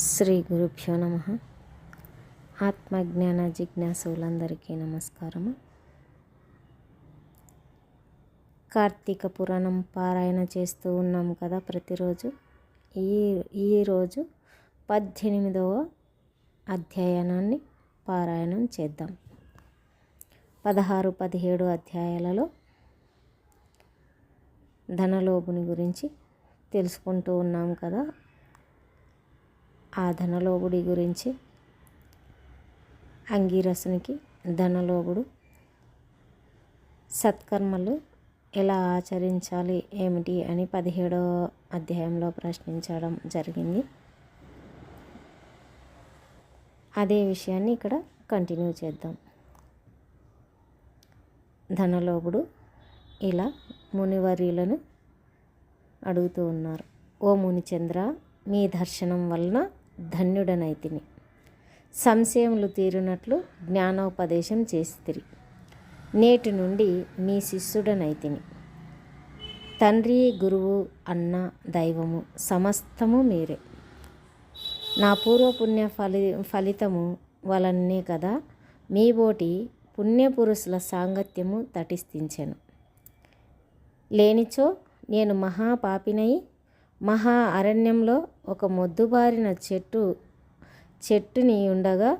శ్రీ గురుభ్యో నమ. ఆత్మజ్ఞాన జిజ్ఞాసులందరికీ నమస్కారము. కార్తీక పురాణం పారాయణ చేస్తూ ఉన్నాం కదా ప్రతిరోజు. ఈ ఈరోజు పద్దెనిమిదవ అధ్యయనాన్ని పారాయణం చేద్దాం. పదహారు పదిహేడు అధ్యాయాలలో ధనలోపుని గురించి తెలుసుకుంటూ ఉన్నాం కదా. ఆ ధనలోబుడి గురించి అంగీరసునికి ధనలోబుడు. సత్కర్మలు ఎలా ఆచరించాలి ఏమిటి అని పదిహేడో అధ్యాయంలో ప్రశ్నించడం జరిగింది. అదే విషయాన్ని ఇక్కడ కంటిన్యూ చేద్దాం. ధనలోబుడు ఇలా మునివర్యులను అడుగుతూ ఉన్నారు. ఓ మునిచంద్ర మీ దర్శనం వలన ధన్యుడనైతిని. సంశయములు తీరినట్లు జ్ఞానోపదేశం చేస్తిరి. నేటి నుండి మీ శిష్యుడనైతిని. తండ్రి గురువు అన్న దైవము సమస్తము మీరే. నా పూర్వపుణ్య ఫలి ఫలితము వలనే కదా మీ బోటి పుణ్యపురుషుల సాంగత్యము తటిస్థించెను. లేనిచో నేను మహాపాపినై మహా అరణ్యంలో ఒక మొద్దుబారిన చెట్టు చెట్టుని ఉండగా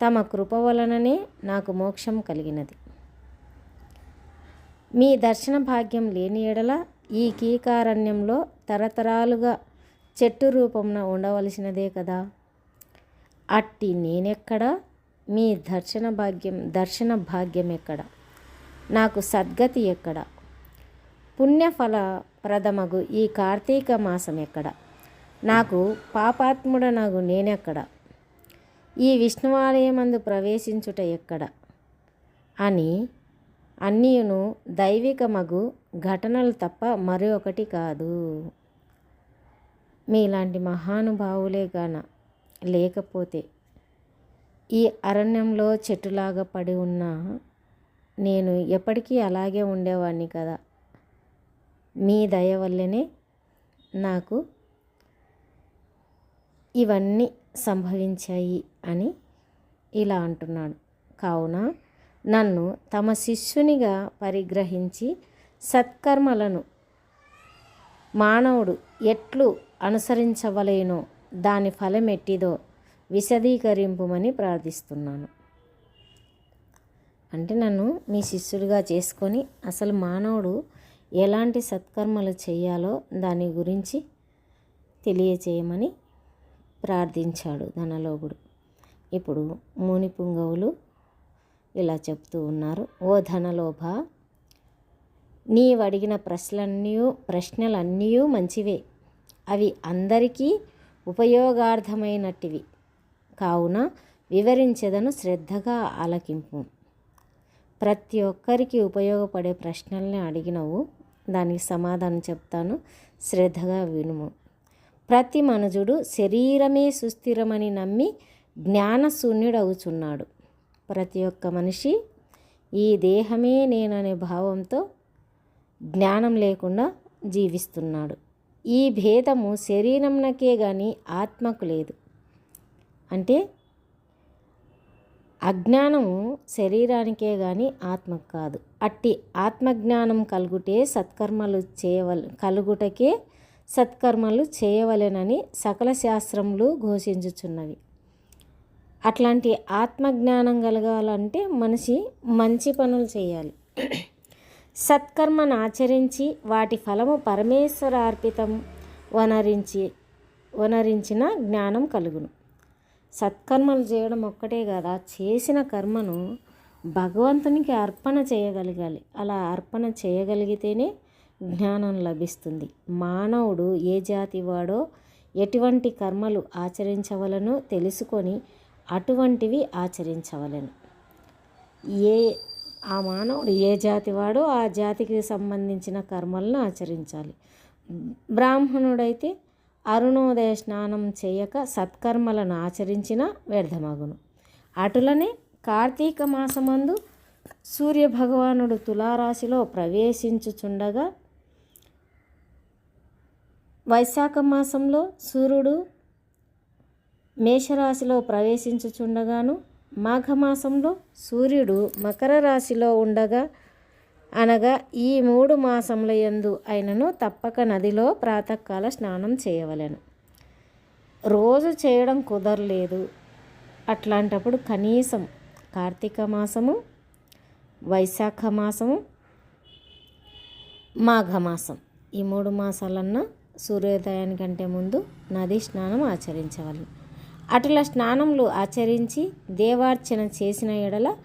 తమ కృప వలననే నాకు మోక్షం కలిగినది. మీ దర్శన భాగ్యం లేని ఎడల ఈ కీకారణ్యంలో తరతరాలుగా చెట్టు రూపంన ఉండవలసినదే కదా. అట్టి నేనెక్కడ? మీ దర్శన భాగ్యం దర్శన భాగ్యం ఎక్కడ నాకు సద్గతి ఎక్కడ? పుణ్యఫల ప్రథమగు ఈ కార్తీక మాసం ఎక్కడ? నాకు పాపాత్ముడనగు నేనెక్కడ? ఈ విష్ణువాలయమందు ప్రవేశించుట ఎక్కడ? అని అన్నియును దైవికమగు ఘటనలు తప్ప మరొకటి కాదు. మీలాంటి మహానుభావులే గాన లేకపోతే ఈ అరణ్యంలో చెట్టులాగా పడి ఉన్న నేను ఎప్పటికీ అలాగే ఉండేవాడిని కదా. మీ దయ వల్లనే నాకు ఇవన్నీ సంభవించాయి అని ఇలా అంటున్నాడు. కావున నన్ను తమ శిష్యునిగా పరిగ్రహించి సత్కర్మలను మానవుడు ఎట్లు అనుసరించవలేనో దాని ఫలమెట్టిదో విశదీకరింపుమని ప్రార్థిస్తున్నాను. అంటే నన్ను మీ శిష్యుడిగా చేసుకొని అసలు మానవుడు ఎలాంటి సత్కర్మలు చేయాలో దాని గురించి తెలియచేయమని ప్రార్థించాడు ధనలోగుడు ఇప్పుడు ముని పుంగవులు ఇలా చెప్తూ ఉన్నారు. ఓ ధనలోభ నీవు అడిగిన ప్రశ్నలన్నీ ప్రశ్నలన్నీ మంచివే. అవి అందరికీ ఉపయోగార్థమైనటివి కావున వివరించదను శ్రద్ధగా ఆలకింపు. ప్రతి ఒక్కరికి ఉపయోగపడే ప్రశ్నల్ని అడిగినవు దానికి సమాధానం చెప్తాను. శ్రద్ధగా వినుము. ప్రతి మనుజుడు శరీరమే సుస్థిరమని నమ్మి జ్ఞానశూన్యుడవుచున్నాడు. ప్రతి ఒక్క మనిషి ఈ దేహమే నేననే భావంతో జ్ఞానం లేకుండా జీవిస్తున్నాడు. ఈ భేదము శరీరంనకే కానీ ఆత్మకు లేదు. అంటే అజ్ఞానం శరీరానికే కానీ ఆత్మకు కాదు. అట్టి ఆత్మజ్ఞానం కలుగుటే సత్కర్మలు చేయవల కలుగుటకే సత్కర్మలు చేయవలెనని సకల శాస్త్రములు ఘోషించుచున్నవి. అట్లాంటి ఆత్మజ్ఞానం కలగాలంటే మనిషి మంచి పనులు చేయాలి. సత్కర్మను ఆచరించి వాటి ఫలము పరమేశ్వరార్పితం వనరించి వనరించిన జ్ఞానం కలుగును. సత్కర్మలు చేయడం ఒక్కటే కదా చేసిన కర్మను భగవంతునికి అర్పణ చేయగలగాలి. అలా అర్పణ చేయగలిగితేనే జ్ఞానం లభిస్తుంది. మానవుడు ఏ జాతి వాడో ఎటువంటి కర్మలు ఆచరించవలనో తెలుసుకొని అటువంటివి ఆచరించవలను. ఏ ఆ మానవుడు ఏ జాతి వాడో ఆ జాతికి సంబంధించిన కర్మలను ఆచరించాలి. బ్రాహ్మణుడైతే అరుణోదయ స్నానం చేయక సత్కర్మలను ఆచరించిన వ్యర్థమగును. అటులనే కార్తీక మాసమందు సూర్యభగవానుడు తులారాశిలో ప్రవేశించుచుండగా వైశాఖ మాసంలో సూర్యుడు మేషరాశిలో ప్రవేశించుచుండగాను మాఘమాసంలో సూర్యుడు మకర రాశిలో ఉండగా అనగా ఈ మూడు మాసముల యందు అయినను తప్పక నదిలో ప్రాతకాల స్నానం చేయవలెను. రోజు చేయడం కుదరలేదు. అట్లాంటప్పుడు కనీసం కార్తీక మాసము వైశాఖ మాసము మాఘమాసం ఈ మూడు మాసాలన్నా సూర్యోదయానికంటే ముందు నది స్నానం ఆచరించవలను. అటుల స్నానములు ఆచరించి దేవార్చన చేసిన ఎడల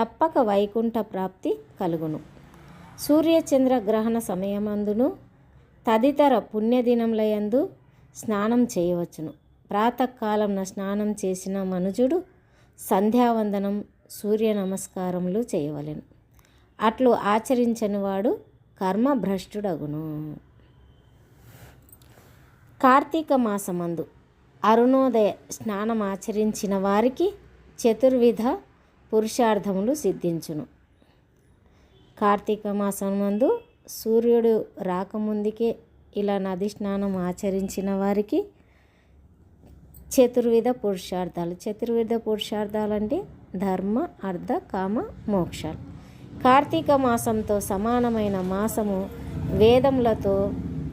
తప్పక వైకుంఠ ప్రాప్తి కలుగును. సూర్యచంద్ర గ్రహణ సమయమందును తదితర పుణ్యదినములయందు స్నానం చేయవచ్చును. ప్రాతకాలంన స్నానం చేసిన మనుజుడు సంధ్యావందనం సూర్య నమస్కారములు చేయవలెను. అట్లు ఆచరించని వాడు కర్మభ్రష్టుడగును. కార్తీక మాసమందు అరుణోదయ స్నానం ఆచరించిన వారికి చతుర్విధ పురుషార్థములు సిద్ధించును. కార్తీక మాసం నందు సూర్యుడు రాకముందుకే ఇలా నది స్నానం ఆచరించిన వారికి చతుర్విధ పురుషార్థాలు. చతుర్విధ పురుషార్థాలు అంటే ధర్మ అర్థ కామ మోక్షాలు. కార్తీక మాసంతో సమానమైన మాసము వేదములతో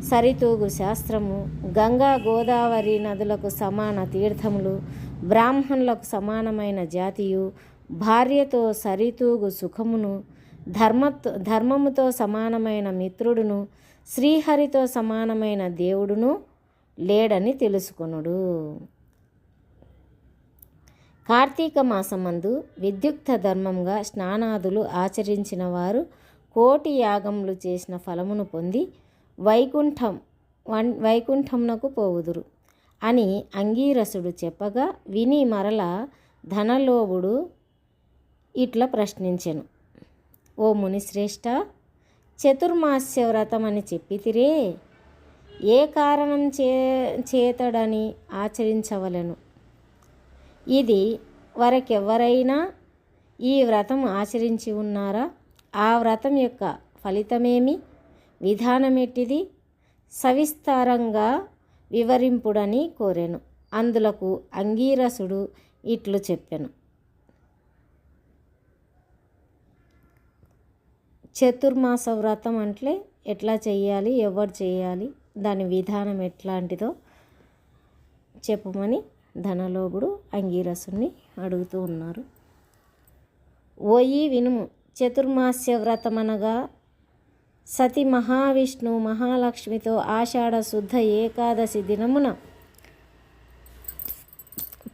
సరితూగు శాస్త్రము గంగా గోదావరి నదులకు సమాన తీర్థములు బ్రాహ్మణులకు సమానమైన జాతియు భార్యతో సరితూగు సుఖమును ధర్మత్ ధర్మముతో సమానమైన మిత్రుడును శ్రీహరితో సమానమైన దేవుడును లేడని తెలుసుకొనుడు. కార్తీక మాసమందు విద్యుక్త ధర్మంగా స్నానాదులు ఆచరించిన వారు కోటి యాగములు చేసిన ఫలమును పొంది వైకుంఠం వన్ వైకుంఠంనకు పోవుదురు అని అంగీరసుడు చెప్పగా విని మరల ధనలోభుడు ఇట్లా ప్రశ్నించెను. ఓ మునిశ్రేష్ఠ చతుర్మాస్య వ్రతం అని చెప్పితిరే ఏ కారణం చే చేతడని ఆచరించవలను? ఇది వరకెవరైనా ఈ వ్రతం ఆచరించి ఉన్నారా? ఆ వ్రతం యొక్క ఫలితమేమి? విధానమెట్టిది సవిస్తారంగా వివరింపుడని కోరాను. అందులకు అంగీరసుడు ఇట్లు చెప్పాను. చతుర్మాస వ్రతం అంటే ఎట్లా చేయాలి ఎవరు చేయాలి దాని విధానం ఎట్లాంటిదో చెప్పమని ధనలోగుడు అంగీరసుని అడుగుతూ ఉన్నారు. ఓయి వినుము చతుర్మాస్య వ్రతమనగా సతి మహావిష్ణు మహాలక్ష్మితో ఆషాఢ శుద్ధ ఏకాదశి దినమున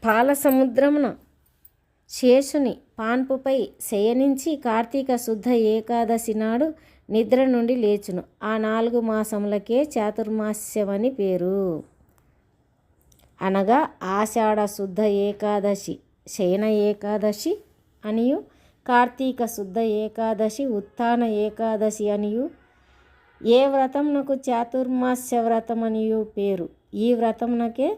పాల సముద్రమున శేషుని పాన్పుపై శయనించి కార్తీక శుద్ధ ఏకాదశి నాడు నిద్ర నుండి లేచును. ఆ నాలుగు మాసములకే చాతుర్మాస్యమని పేరు. అనగా ఆషాఢ శుద్ధ ఏకాదశి శయన ఏకాదశి అనియు కార్తీక శుద్ధ ఏకాదశి ఉత్థాన ఏకాదశి అనియు ఏ వ్రతంనకు చాతుర్మాస్య వ్రతం అనియు పేరు. ఈ వ్రతంనకే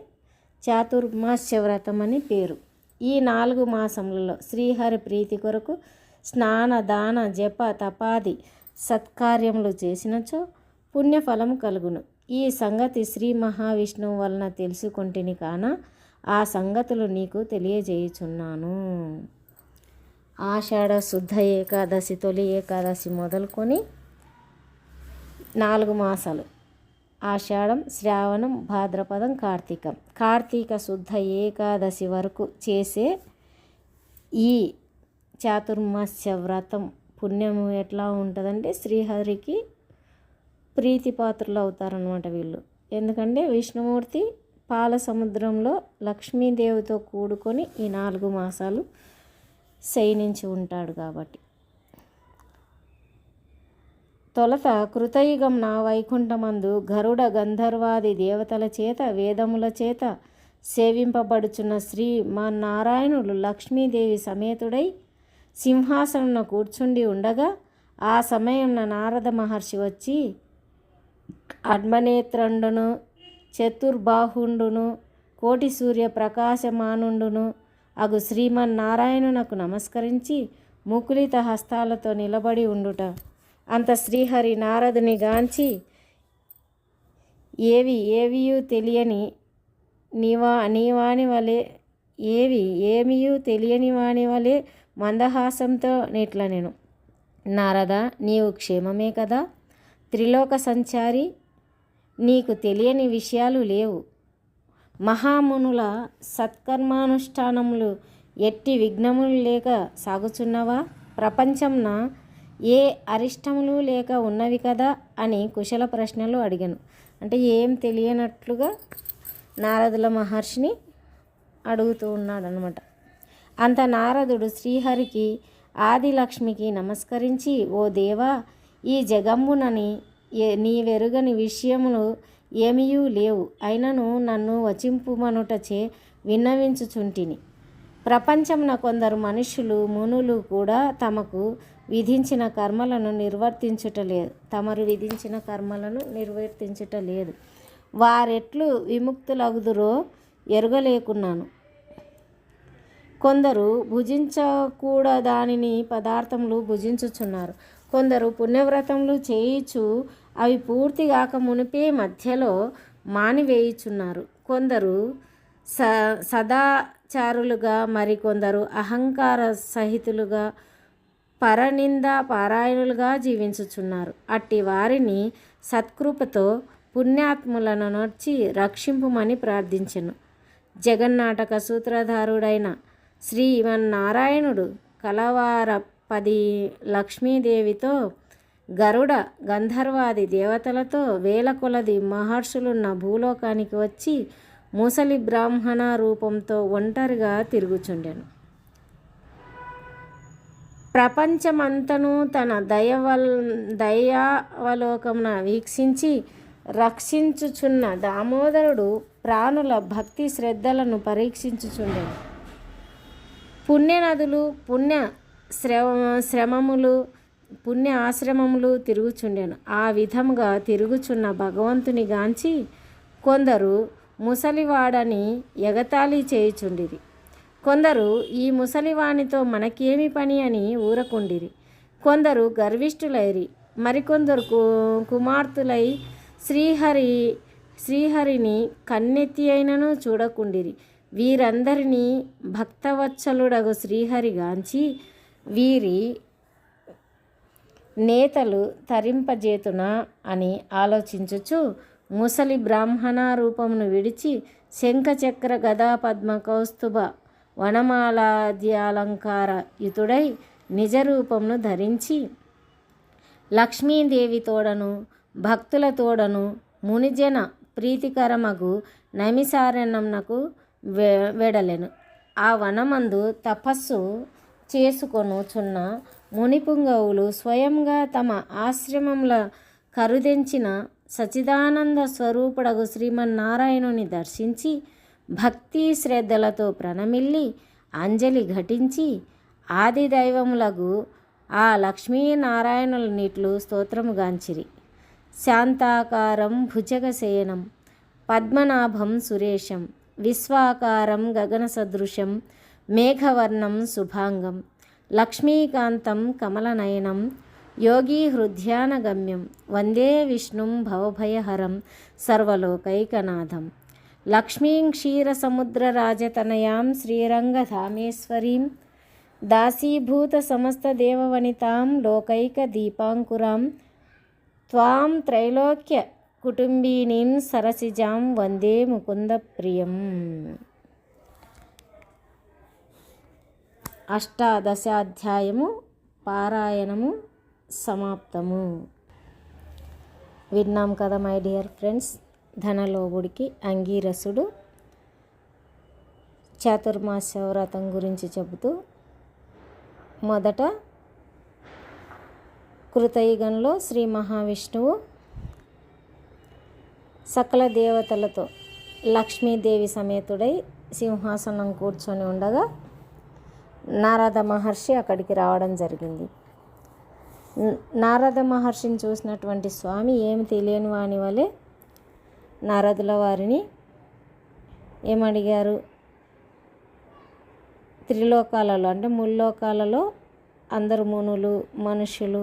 చాతుర్మాస్య వ్రతం అని పేరు. ఈ నాలుగు మాసములలో శ్రీహరి ప్రీతి కొరకు స్నాన దాన జప తపాది సత్కార్యములు చేసినచో పుణ్యఫలం కలుగును. ఈ సంగతి శ్రీ మహావిష్ణువు వలన తెలుసుకుంటుని కాన ఆ సంగతులు నీకు తెలియజేయుచున్నాను. ఆషాఢ శుద్ధ ఏకాదశి తొలి ఏకాదశి మొదలుకొని నాలుగు మాసాలు. ఆషాఢం శ్రావణం భాద్రపదం కార్తీకం. కార్తీక శుద్ధ ఏకాదశి వరకు చేసే ఈ చాతుర్మాస్య వ్రతం పుణ్యము ఎట్లా ఉంటుందంటే శ్రీహరికి ప్రీతిపాత్రులు అవుతారనమాట వీళ్ళు. ఎందుకంటే విష్ణుమూర్తి పాల సముద్రంలో లక్ష్మీదేవితో కూడుకొని ఈ నాలుగు మాసాలు శయనించి ఉంటాడు కాబట్టి. తొలత కృతయుగం నా వైకుంఠమందు గరుడ గంధర్వాది దేవతల చేత వేదముల చేత సేవింపబడుచున్న శ్రీ మా నారాయణుడు లక్ష్మీదేవి సమేతుడై సింహాసనం కూర్చుండి ఉండగా ఆ సమయం నారద మహర్షి వచ్చి అడ్మనేత్రండును చతుర్బాహుండును కోటి సూర్య ప్రకాశమానుండును అగు శ్రీమన్నారాయణునకు నమస్కరించి ముకులిత హస్తాలతో నిలబడి ఉండుట. అంత శ్రీహరి నారదుని గాంచి ఏవి ఏవియూ తెలియని నీవా నీవాని వలె ఏవి ఏమియూ తెలియని వాని వలె మందహాసంతో నీట్ల నేను. నారద నీవు క్షేమమే కదా? త్రిలోక సంచారి నీకు తెలియని విషయాలు లేవు. మహామునుల సత్కర్మానుష్ఠానములు ఎట్టి విఘ్నములు లేక సాగుచున్నవా? ప్రపంచంన ఏ అరిష్టములు లేక ఉన్నవి కదా అని కుశల ప్రశ్నలు అడిగాను. అంటే ఏం తెలియనట్లుగా నారదుల మహర్షిని అడుగుతూ ఉన్నాడనమాట అంత నారదుడు శ్రీహరికి ఆదిలక్ష్మికి నమస్కరించి ఓ దేవా ఈ జగంబునని నీ వెరుగని విషయములు ఏమీయూ లేవు. అయినను నన్ను వచింపుమనుటచే విన్నవించుచుంటిని. ప్రపంచమున కొందరు మనుషులు మునులు కూడా తమకు విధించిన కర్మలను నిర్వర్తించుటలేదు తమరు విధించిన కర్మలను నిర్వర్తించుటలేదు వారెట్లు విముక్తులగుదురో ఎరగలేకున్నాను. కొందరు భుజించకూడదానిని పదార్థములు భుజించుచున్నారు. కొందరు పుణ్యవ్రతములు చేయిచు అవి పూర్తి కాక మునిపే మధ్యలో మానివేయుచున్నారు. కొందరు స సదాచారులుగా మరికొందరు అహంకార సహితులుగా పరనింద పారాయణులుగా జీవించుచున్నారు. అట్టి వారిని సత్కృపతో పుణ్యాత్ములను నొచ్చి రక్షింపుమని ప్రార్థించెను. జగన్నాటక సూత్రధారుడైన శ్రీమన్నారాయణుడు కలవార పది లక్ష్మీదేవితో గరుడ గంధర్వాది దేవతలతో వేల కొలది మహర్షులున్న భూలోకానికి వచ్చి ముసలి బ్రాహ్మణ రూపంతో ఒంటరిగా తిరుగుచుండెను. ప్రపంచమంతను తన దయవల్ దయావలోకమున వీక్షించి రక్షించుచున్న దామోదరుడు ప్రాణుల భక్తి శ్రద్ధలను పరీక్షించుచుండెను. పుణ్యనదులు పుణ్య శ్రమ శ్రమములు పుణ్య ఆశ్రమములు తిరుగుచుండెను. ఆ విధముగా తిరుగుచున్న భగవంతుని గాంచి కొందరు ముసలివాడని ఎగతాళి చేయుచుండిరి. కొందరు ఈ ముసలివానితో మనకేమి పని అని ఊరకుండిరి. కొందరు గర్విష్ఠులైరి మరికొందరు కు- కుమార్తెలై శ్రీహరి శ్రీహరిని కన్నెత్తి అయినను చూడకుండిరి. వీరందరినీ భక్తవత్సలుడగు శ్రీహరిగాంచి వీరి నేతలు తరింపజేతున అని ఆలోచించుచు ముసలి బ్రాహ్మణ రూపమును విడిచి శంఖచక్ర గదా పద్మ కౌస్తుభ వనమాలాద్యాలంకార యుతుడై నిజరూపమును ధరించి లక్ష్మీదేవి తోడను భక్తుల తోడను మునిజన ప్రీతికరమగు నమిసారణంనకు వెడలెను. ఆ వనమందు తపస్సు చేసుకొనుచున్న మునిపుంగవులు స్వయంగా తమ ఆశ్రమముల కరుదెంచిన సచిదానంద స్వరూపుడగు శ్రీమన్నారాయణుని దర్శించి భక్తి శ్రద్ధలతో ప్రణమిల్లి అంజలి ఘటించి ఆది దైవములకు ఆ లక్ష్మీనారాయణుల నీట్లు స్తోత్రముగాంచిరి శాంతాకారం భుజగశయనం పద్మనాభం సురేశం విశ్వాకారం గగన సదృశం మేఘవర్ణం శుభాంగం లక్ష్మీకాంతం కమలనయనం యోగీ హృద్యానగమ్యం వందే విష్ణుం భవభయహరం సర్వలోకైకనాథం. లక్ష్మీం క్షీరసముద్రరాజతనయాం శ్రీరంగధామేశ్వరీం దాసీభూత సమస్తదేవవనితాం లోకైక దీపాంకురాం త్వాం త్రైలోక్య కుటుంబీనీం సరసిజాం వందే ముకుంద ప్రియం అష్టాదశాధ్యాయము పారాయణము సమాప్తము. విన్నాం కదా మై డియర్ ఫ్రెండ్స్? ధనలోగుడికి అంగీరసుడు. చాతుర్మాస వ్రతం గురించి చెబుతూ మొదట కృతయుగంలో శ్రీ మహావిష్ణువు సకల దేవతలతో లక్ష్మీదేవి సమేతుడై సింహాసనం కూర్చొని ఉండగా నారద మహర్షి అక్కడికి రావడం జరిగింది. నారద మహర్షిని చూసినటువంటి స్వామి ఏమి తెలియని వాని వలె నారదుల వారిని ఏమడిగారు? త్రిలోకాలలో అంటే ముల్లోకాలలో అందరు మునులు మనుషులు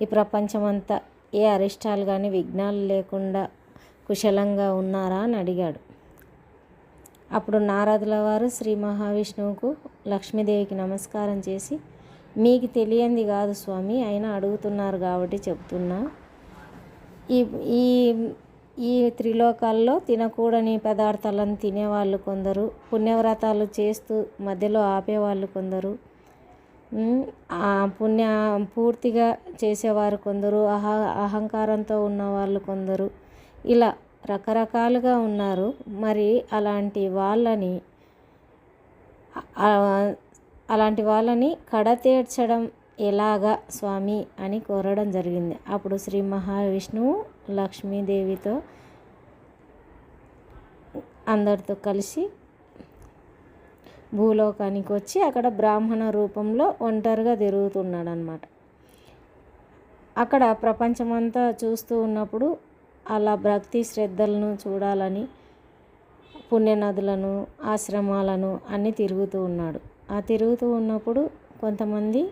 ఈ ప్రపంచమంతా ఏ అరిష్టాలు కానీ విఘ్నాలు లేకుండా కుశలంగా ఉన్నారా అని అడిగాడు. అప్పుడు నారదుల వారు శ్రీ మహావిష్ణువుకు లక్ష్మీదేవికి నమస్కారం చేసి మీకు తెలియంది కాదు స్వామి అయినా అడుగుతున్నారు కాబట్టి చెప్తున్నా. ఈ ఈ ఈ త్రిలోకాల్లో తినకూడని పదార్థాలను తినేవాళ్ళు కొందరు పుణ్యవ్రతాలు చేస్తూ మధ్యలో ఆపేవాళ్ళు కొందరు. ఆ పుణ్య పూర్తిగా చేసేవారు కొందరు అహ అహంకారంతో ఉన్నవాళ్ళు కొందరు. ఇలా రకరకాలుగా ఉన్నారు. మరి అలాంటి వాళ్ళని అలాంటి వాళ్ళని కడతేడ్చడం ఎలాగా స్వామి అని కోరడం జరిగింది. అప్పుడు శ్రీ మహావిష్ణువు లక్ష్మీదేవితో అందరితో కలిసి భూలోకానికి వచ్చి అక్కడ బ్రాహ్మణ రూపంలో ఒంటరిగా తిరుగుతున్నాడు అనమాట అక్కడ ప్రపంచమంతా చూస్తూ ఉన్నప్పుడు అలా భక్తి శ్రద్ధలను చూడాలని పుణ్యనదులను ఆశ్రమాలను అన్నీ తిరుగుతూ ఉన్నాడు. ఆ తిరుగుతూ ఉన్నప్పుడు కొంతమంది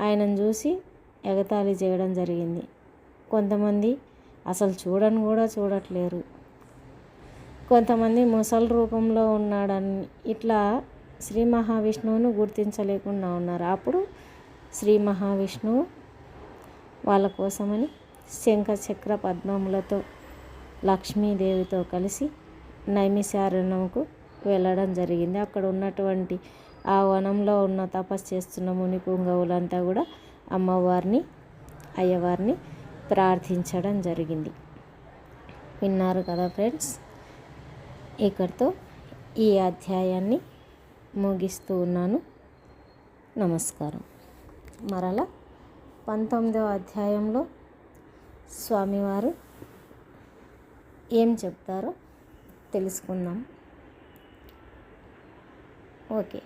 ఆయనను చూసి ఎగతాళి చేయడం జరిగింది. కొంతమంది అసలు చూడని కూడా చూడట్లేరు. కొంతమంది ముసలి రూపంలో ఉన్నాడని ఇట్లా శ్రీ మహావిష్ణువును గుర్తించలేకుండా ఉన్నారు. అప్పుడు శ్రీ మహావిష్ణువు వాళ్ళ కోసమని శంఖ చక్ర పద్మములతో లక్ష్మీదేవితో కలిసి నైమిశారణముకు వెళ్ళడం జరిగింది. అక్కడ ఉన్నటువంటి ఆ వనంలో ఉన్న తపస్సు చేస్తున్న ముని పుంగవులంతా కూడా అమ్మవారిని అయ్యవారిని ప్రార్థించడం జరిగింది. విన్నారు కదా ఫ్రెండ్స్? ఇక్కడితో ఈ అధ్యాయాన్ని ముగిస్తూ ఉన్నాను. నమస్కారం. మరలా పంతొమ్మిదవ అధ్యాయంలో స్వామివారు ఏం చెప్తారో తెలుసుకుందాం. ஓகே